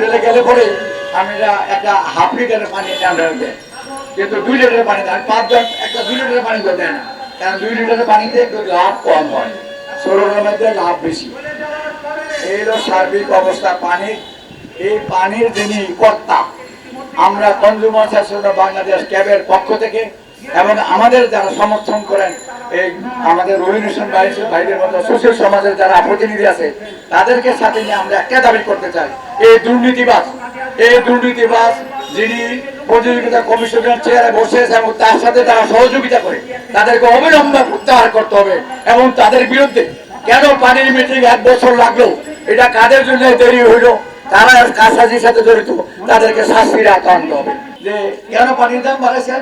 হোটেলে গেলে পরে আমি একটা হাফ লিটারের পানি আমরা দেয় কিন্তু দুই লিটারের পানি দেয়, পাঁচজন একটা দুই লিটারের পানি করে দেয় না। কারণ দুই লিটারের পানিতে একটু লাভ কম হয় সরোরের মধ্যে লাভ বেশি। এই সার্বিক অবস্থা পানির। এই পানির যিনি কর্তা, আমরা কনজিউমার বাংলাদেশ ক্যাবের পক্ষ থেকে এবং আমাদের যারা সমর্থন করেন এই আমাদের রোহিনেশন ভাইদের মতো সুশীল সমাজের যারা প্রতিনিধি আছে, তাদেরকে সাথে নিয়ে আমরা একটা দাবি করতে চাই। এই দুর্নীতিবাজ এই দুর্নীতিবাজ যিনি প্রতিযোগিতা কমিশনের চেয়ারে বসেছে এবং তার সাথে তারা সহযোগিতা করে, তাদেরকে অবিলম্বে প্রত্যাহার করতে হবে এবং তাদের বিরুদ্ধে কেন পানির মিটিং এক বছর লাগল? এটা কাদের জন্য দেরি হইল? তারা কাছাকাছির সাথে জড়িত, তাদেরকে শাস্তির আকান্ত হবে। যে কেন পানির দাম বাড়াইছেন?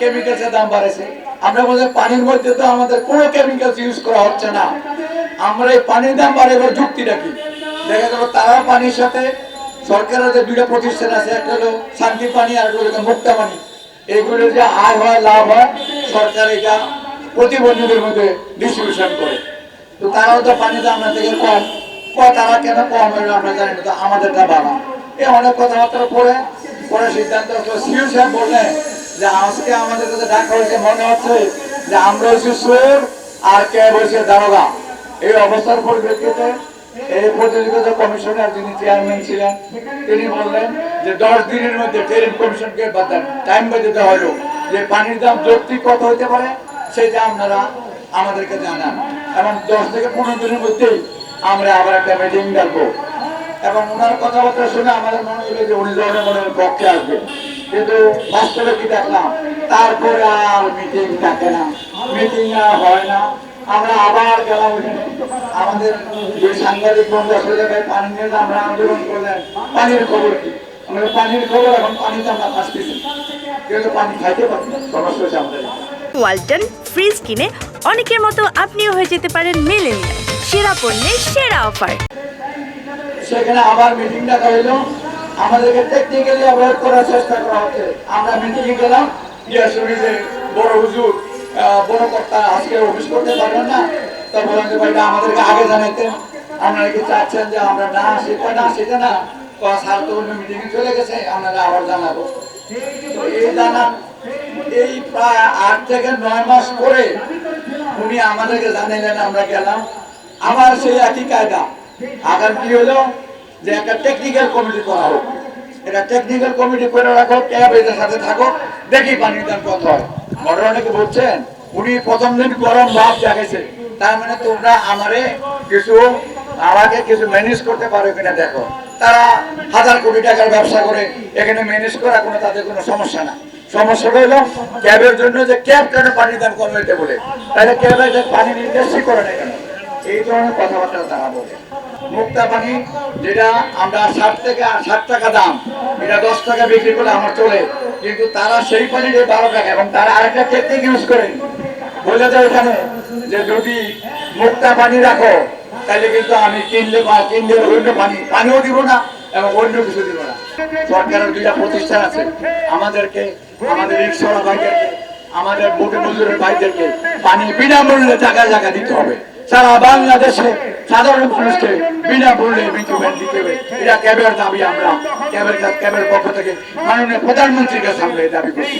কেমিক্যালসের দাম বাড়াইছে আমরা পানির মধ্যে তো আমাদের কোনো ইউজ করা হচ্ছে না। আমরা এই পানির দাম তারা পানির সাথে সরকারের যে প্রতিষ্ঠান আছে, একটা হলো শান্তি পানি আর পানি। এইগুলো যে আয় হয়, লাভ হয়, সরকার এটা প্রতিবন্ধীদের মধ্যে ডিস্ট্রিবিউশন করে। তো তারাও তো পানি দাম তারা কেন কম আমরা এই অনেক কথাবার্তা পরে পরে সিদ্ধান্ত বললেন যে আজকে আমাদের কাছে ডাকা হয়েছে মনে হচ্ছে যে আমরা হচ্ছে সোর আর কে বলছে দারোগা। এই অবস্থার পরিপ্রেক্ষিতে এই প্রতিযোগিতা কমিশনের যিনি চেয়ারম্যান ছিলেন, তিনি বললেন যে দশ দিনের মধ্যে টেরিফ কমিশনকে টাইম বেঁধে দেওয়া হলো। যে পানির দাম যৌক্তিক কত হতে পারে, সেটা আপনারা আমাদেরকে জানান। এবং দশ থেকে পনেরো দিনের মধ্যেই আমরা আবার একটা মিটিং ডাকবো। এবং ওনার কথাবার্তা শুনে আমাদের মনে হলো যে উনি জনগণের পক্ষে আসবে কিন্তু বাস্তবে কি দেখলাম তারপরে আর মিটিং ডাকে না। মিটিং আর হয় না। আমরা আবার গেলাম ওখানে আমাদের যে সাংবাদিক বন্ধু আসলে পানি নিয়ে আমরা আন্দোলন করলেন পানির খবর কি? আমরা পানির খবর এখন পানিতে আমরা ফাঁসতেছি কিন্তু পানি খাইতে পারি না। সমস্যা হচ্ছে আমাদের। ওয়ালটন ফ্রিজ কিনে অনেকের মতো আপনিও হয়ে যেতে পারেন মেলেনিয়া সেরা পণ্যের সেরা অফার। সেখানে আবার মিটিং ডাকা হইল। আমাদেরকে টেকনিক্যালি অ্যাভয়েড করার চেষ্টা করা হচ্ছে। আমরা মিটিংয়ে গেলাম, গিয়ে শুনি যে বড় হুজুর বড় কর্তা আজকে অফিস করতে পারবেন না। তা বলেন যে ভাইটা আমাদেরকে আগে জানাইতেন। আপনারা কি চাচ্ছেন যে আমরা না সেটা না সেটা না? তো স্যার তো অন্য মিটিংয়ে চলে গেছে আপনারা আবার জানাব। এই জানা, এই প্রায় আট থেকে নয় মাস পরে উনি আমাদেরকে জানাইলেন, আমরা গেলাম। আবার সেই একই কায়দা। আগাম কি হলো? যে একটা টেকনিক্যাল কমিটি করা হোক এটা টেকনিক্যাল কমিটি করে রাখো ক্যাবেজের সাথে থাকো, দেখি পানির দাম কত হয়। ঘটনাটা কি বলছেন? উনি প্রথম দিন গরম ভাব দেখাইছে। তার মানে তোমরা আমারে কিছু, আমাকে কিছু ম্যানেজ করতে পারো কিনা দেখো। তারা হাজার কোটি টাকার ব্যবসা করে, এখানে ম্যানেজ করা কোনো, তাদের কোনো সমস্যা না। সমস্যাটা হলো, ক্যাবের জন্য যে ক্যাব কেন পানির দাম কম বলে? তাহলে ক্যাবে যে পানি নির্দেশই করে না কেন? এই ধরনের কথাবার্তা তারা বলে। মুক্তা পানি যেটা আমরা ষাট থেকে ষাট টাকা দাম, এটা দশ টাকা বিক্রি করলে আমার চলে। কিন্তু তারা সেই পানি বারো টাকা, এবং তারা আরেকটা টেকনিক ইউজ করে। বলে যায় এখানে যে, যদি মুক্তা পানি রাখো, তাহলে কিন্তু আমি কিনলে কিনলে অন্য পানি পানিও দিব না এবং অন্য কিছু দিব না। সরকারের দুইটা প্রতিষ্ঠান আছে। আমাদেরকে, আমাদের রিক্সাওয়ালা ভাইদেরকে আমাদের বুকে মজুরের ভাইদেরকে পানি বিনামূল্যে টাকা জায়গা দিতে হবে। সারা বাংলাদেশে সাধারণ মানুষকে বিনা মূল্যে বিদ্যুৎ দিতে হবে। এটা ক্যাবের দাবি আমরা। ক্যাবের ক্যাবের পক্ষ থেকে মাননীয় প্রধানমন্ত্রীর কাছে আমরা দাবি করছি।